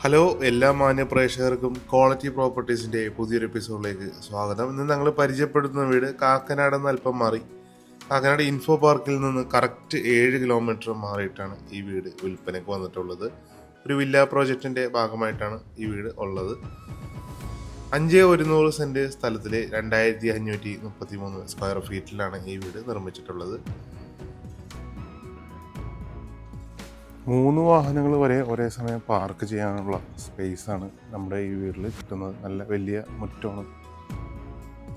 Hello എല്ലാ മാന്യ പ്രേക്ഷകർക്കും ക്വാളിറ്റി പ്രോപ്പർട്ടീസിന്റെ പുതിയൊരു എപ്പിസോഡിലേക്ക് സ്വാഗതം. ഇന്ന് ഞങ്ങൾ പരിചയപ്പെടുത്തുന്ന വീട് കാക്കനാട് നിന്ന് അല്പം മാറി. കാക്കനാട് ഇൻഫോ പാർക്കിൽ നിന്ന് കറക്റ്റ് ഏഴ് കിലോമീറ്റർ മാറിയിട്ടാണ് ഈ വീട് വിൽപ്പനയ്ക്ക് വന്നിട്ടുള്ളത്. ഒരു വില്ല പ്രോജക്റ്റിന്റെ ഭാഗമായിട്ടാണ് ഈ വീട് ഉള്ളത്. അഞ്ച് ഒരുന്നൂറ് സെന്റ് സ്ഥലത്തിൽ രണ്ടായിരത്തി അഞ്ഞൂറ്റി മുപ്പത്തി മൂന്ന് സ്ക്വയർ ഫീറ്റിലാണ് ഈ വീട് നിർമ്മിച്ചിട്ടുള്ളത്. മൂന്ന് വാഹനങ്ങൾ വരെ ഒരേ സമയം പാർക്ക് ചെയ്യാനുള്ള സ്പേസാണ് നമ്മുടെ ഈ വീട്ടിൽ കിട്ടുന്നത്. നല്ല വലിയ മുറ്റമാണ്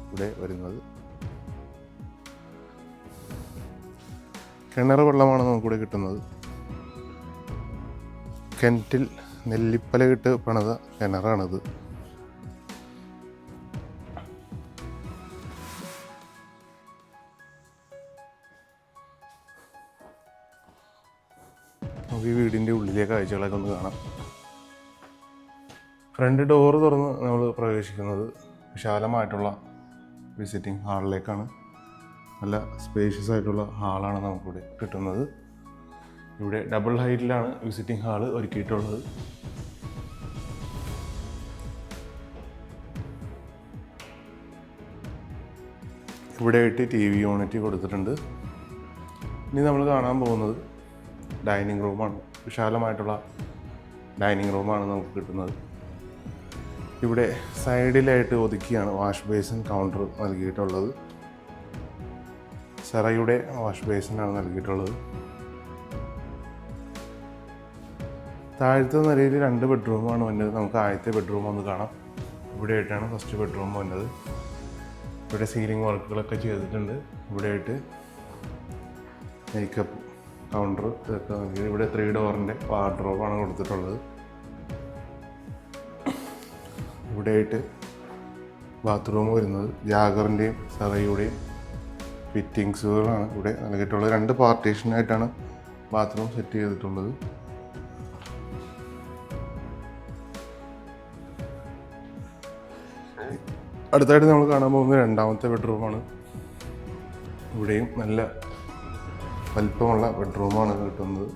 ഇവിടെ വരുന്നത്. കിണർ വെള്ളമാണ് നമുക്കിവിടെ കിട്ടുന്നത്. കിണറ്റിൽ നെല്ലിപ്പല കിട്ട് പണിത കിണറാണിത്. നമുക്ക് ഈ വീടിന്റെ ഉള്ളിലെ കാഴ്ചകളൊക്കെ ഒന്ന് കാണാം. ഫ്രണ്ട് ഡോറ് തുറന്ന് നമ്മൾ പ്രവേശിക്കുന്നത് വിശാലമായിട്ടുള്ള വിസിറ്റിംഗ് ഹാളിലേക്കാണ് നല്ല സ്പേഷ്യസ് ആയിട്ടുള്ള ഹാളാണ് നമുക്കിവിടെ കിട്ടുന്നത്. ഇവിടെ ഡബിൾ ഹൈറ്റിലാണ് വിസിറ്റിംഗ് ഹാൾ ഒരുക്കിയിട്ടുള്ളത്. ഇവിടെയായിട്ട് ടി വി യൂണിറ്റ് കൊടുത്തിട്ടുണ്ട്. ഇനി നമ്മൾ കാണാൻ പോകുന്നത് ഡൈനിങ് റൂമാണ്. വിശാലമായിട്ടുള്ള ഡൈനിങ് റൂമാണ് നമുക്ക് കിട്ടുന്നത്. ഇവിടെ സൈഡിലായിട്ട് ഒതുക്കിയാണ് വാഷ് ബേസിൻ കൗണ്ടർ നൽകിയിട്ടുള്ളത്. സെറയുടെ വാഷ് ബേസിനാണ് നൽകിയിട്ടുള്ളത്. താഴത്തെ നിലയിൽ രണ്ട് ബെഡ്റൂമാണ് വന്നത് നമുക്ക് ആദ്യത്തെ ബെഡ്റൂം ഒന്ന് കാണാം. ഇവിടെ ആയിട്ടാണ് ഫസ്റ്റ് ബെഡ്റൂം വന്നത് ഇവിടെ സീലിംഗ് വർക്കുകളൊക്കെ ചെയ്തിട്ടുണ്ട്. ഇവിടെ ആയിട്ട് മേക്കപ്പ് കൗണ്ടർ ഇതൊക്കെ ഇവിടെ ത്രീ ഡോറിന്റെ വാർഡ്രോബാണ് കൊടുത്തിട്ടുള്ളത്. ഇവിടെയായിട്ട് ബാത്റൂം വരുന്നത് ജാഗറിന്റെയും സറയുടെയും ഫിറ്റിങ്സുകളാണ് ഇവിടെ നൽകിയിട്ടുള്ളത്. രണ്ട് പാർട്ടീഷനായിട്ടാണ് ബാത്റൂം സെറ്റ് ചെയ്തിട്ടുള്ളത്. അടുത്തായിട്ട് നമ്മൾ കാണാൻ പോകുന്നത് രണ്ടാമത്തെ ബെഡ്റൂമാണ് ഇവിടെയും നല്ല വലിപ്പമുള്ള ബെഡ്റൂമാണ് കിട്ടുന്നത്.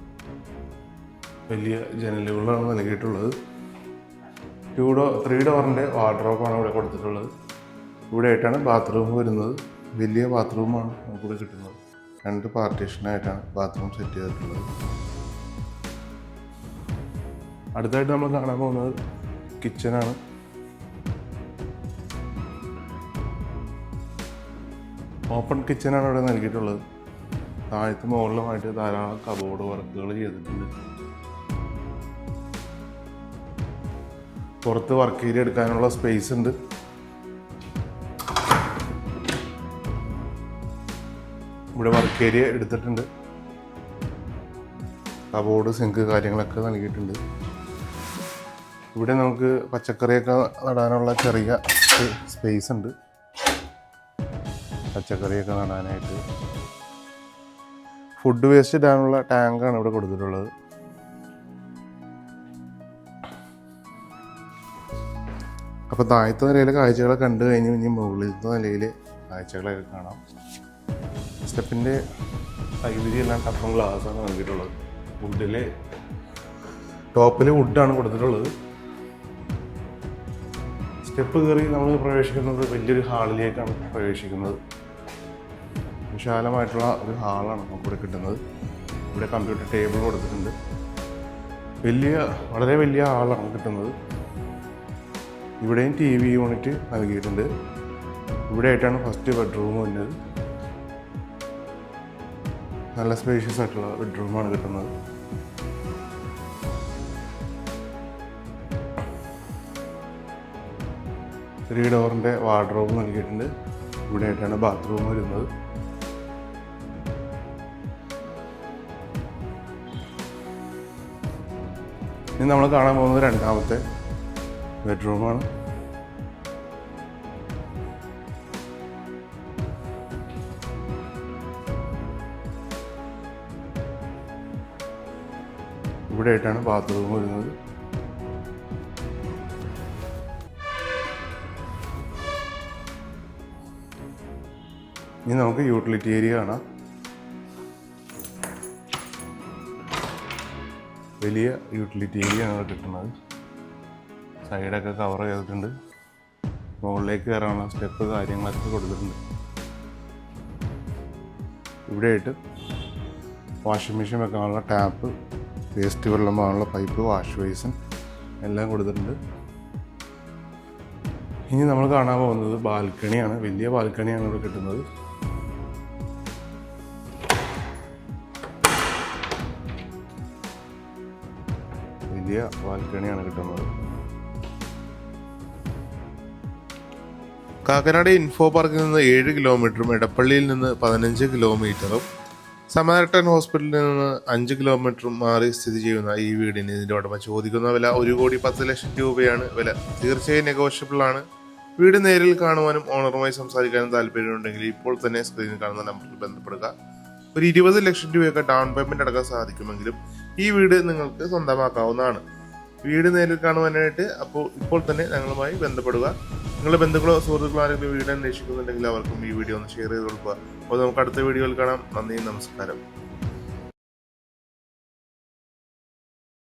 വലിയ ജനലുകളാണ് നൽകിയിട്ടുള്ളത്. ടു ഡോ ത്രീ ഡോറിന്റെ വാർഡ്രോബാണ് ഇവിടെ കൊടുത്തിട്ടുള്ളത്. ഇവിടെ ആയിട്ടാണ് ബാത്റൂം വരുന്നത്. വലിയ ബാത്റൂമാണ് നമുക്കിവിടെ കിട്ടുന്നത്. രണ്ട് പാർട്ടീഷനായിട്ടാണ് ബാത്റൂം സെറ്റ് ചെയ്തിട്ടുള്ളത്. അടുത്തായിട്ട് നമ്മൾ കാണാൻ പോകുന്നത് കിച്ചനാണ് ഓപ്പൺ കിച്ചനാണ് ഇവിടെ നൽകിയിട്ടുള്ളത്. താഴത്ത് മുകളിലുമായിട്ട് ധാരാളം കബോർഡ് വർക്കുകൾ ചെയ്തിട്ടുണ്ട്. പുറത്ത് വർക്ക് ഏരിയ എടുക്കാനുള്ള സ്പേസ് ഉണ്ട്. ഇവിടെ വർക്ക് ഏരിയ എടുത്തിട്ടുണ്ട്. കബോർഡ് സിങ്ക് കാര്യങ്ങളൊക്കെ നൽകിയിട്ടുണ്ട്. ഇവിടെ നമുക്ക് പച്ചക്കറിയൊക്കെ നടാനുള്ള ചെറിയ സ്പേസ് ഉണ്ട്. പച്ചക്കറിയൊക്കെ നടാനായിട്ട് ഫുഡ് വേസ്റ്റ് ഇടാനുള്ള ടാങ്കാണ് ഇവിടെ കൊടുത്തിട്ടുള്ളത്. അപ്പോൾ താഴത്തെ നിലയിലെ കാഴ്ചകളെ കണ്ടു കഴിഞ്ഞ് ഇനി മുകളിലത്തെ നിലയിൽ കാഴ്ചകളൊക്കെ കാണാം. സ്റ്റെപ്പിന്റെ കൈവിരി എല്ലാം ടഫും ഗ്ലാസ്സാണ് നൽകിയിട്ടുള്ളത്. വുഡിൽ ടോപ്പിൽ വുഡാണ് കൊടുത്തിട്ടുള്ളത്. സ്റ്റെപ്പ് കയറി നമ്മൾ പ്രവേശിക്കുന്നത് വലിയൊരു ഹാളിലേക്കാണ് പ്രവേശിക്കുന്നത്. വിശാലമായിട്ടുള്ള ഒരു ഹാളാണ് നമുക്കിവിടെ കിട്ടുന്നത്. ഇവിടെ കമ്പ്യൂട്ടർ ടേബിൾ കൊടുത്തിട്ടുണ്ട്. വലിയ വളരെ വലിയ ഹാളാണ് കിട്ടുന്നത്. ഇവിടെയും ടി വി യൂണിറ്റ് നൽകിയിട്ടുണ്ട്. ഇവിടെ ആയിട്ടാണ് ഫസ്റ്റ് ബെഡ്റൂം വരുന്നത്. നല്ല സ്പേഷ്യസ് ആയിട്ടുള്ള ബെഡ്റൂമാണ് കിട്ടുന്നത്. ത്രീ ഡോറിന്റെ വാർഡ്രോബ് നൽകിയിട്ടുണ്ട്. ഇവിടെ ആയിട്ടാണ് ബാത്റൂം വരുന്നത്. ഇനി നമ്മൾ കാണാൻ പോകുന്നത് രണ്ടാമത്തെ ബെഡ്റൂമാണ്. ഇവിടെ ആയിട്ടാണ് ബാത്റൂം വരുന്നത്. ഇനി നമുക്ക് യൂട്ടിലിറ്റി ഏരിയ കാണാം. വലിയ യൂട്ടിലിറ്റി ഏരിയ ആണ് കിട്ടുന്നത്. സൈഡൊക്കെ കവർ ചെയ്തിട്ടുണ്ട്. മുകളിലേക്ക് കയറാനുള്ള സ്റ്റെപ്പ് കാര്യങ്ങളൊക്കെ കൊടുത്തിട്ടുണ്ട്. ഇവിടെയായിട്ട് വാഷിംഗ് മെഷീൻ വെക്കാനുള്ള ടാപ്പ് വേസ്റ്റ് വെള്ളം പോകാനുള്ള പൈപ്പ് വാഷ് ബേസിൻ എല്ലാം കൊടുത്തിട്ടുണ്ട്. ഇനി നമ്മൾ കാണാൻ പോകുന്നത് ബാൽക്കണിയാണ്. വലിയ ബാൽക്കണിയാണ് ഇവിടെ കിട്ടുന്നത്. വലിയ ബാൽക്കണിയാണ് കിട്ടുന്നത്. കാക്കനാട് ഇൻഫോ പാർക്കിൽ നിന്ന് ഏഴ് കിലോമീറ്ററും എടപ്പള്ളിയിൽ നിന്ന് പതിനഞ്ച് കിലോമീറ്ററും സമരട്ടൻ ഹോസ്പിറ്റലിൽ നിന്ന് അഞ്ച് കിലോമീറ്ററും മാറി സ്ഥിതി ചെയ്യുന്ന ഈ വീടിന് ഇതിന്റെ ഉടമ ചോദിക്കുന്ന വില ഒരു കോടി പത്ത് ലക്ഷം രൂപയാണ് വില. തീർച്ചയായും നെഗോഷ്യബിൾ ആണ്. വീട് നേരിൽ കാണുവാനും ഓണറുമായി സംസാരിക്കാനും താല്പര്യമുണ്ടെങ്കിൽ ഇപ്പോൾ തന്നെ സ്ക്രീനിൽ കാണുന്ന നമ്പറിൽ ബന്ധപ്പെടുക. ഒരു ഇരുപത് ലക്ഷം രൂപയൊക്കെ ഡൗൺ പേയ്മെന്റ് അടക്കാൻ സാധിക്കുമെങ്കിലും ഈ വീട് നിങ്ങൾക്ക് സ്വന്തമാക്കാവുന്നതാണ്. വീട് നേരിൽ കാണുവാനായിട്ട് അപ്പോൾ ഇപ്പോൾ തന്നെ ഞങ്ങളുമായി ബന്ധപ്പെടുക. നിങ്ങളുടെ ബന്ധുക്കളോ സുഹൃത്തുക്കളോ ആരെങ്കിലും വീട് അന്വേഷിക്കുന്നുണ്ടെങ്കിൽ അവർക്കും ഈ വീഡിയോ ഒന്ന് ഷെയർ ചെയ്ത് കൊടുക്കുക. അപ്പോൾ നമുക്ക് അടുത്ത വീഡിയോയിൽ കാണാം. നന്ദി നമസ്കാരം.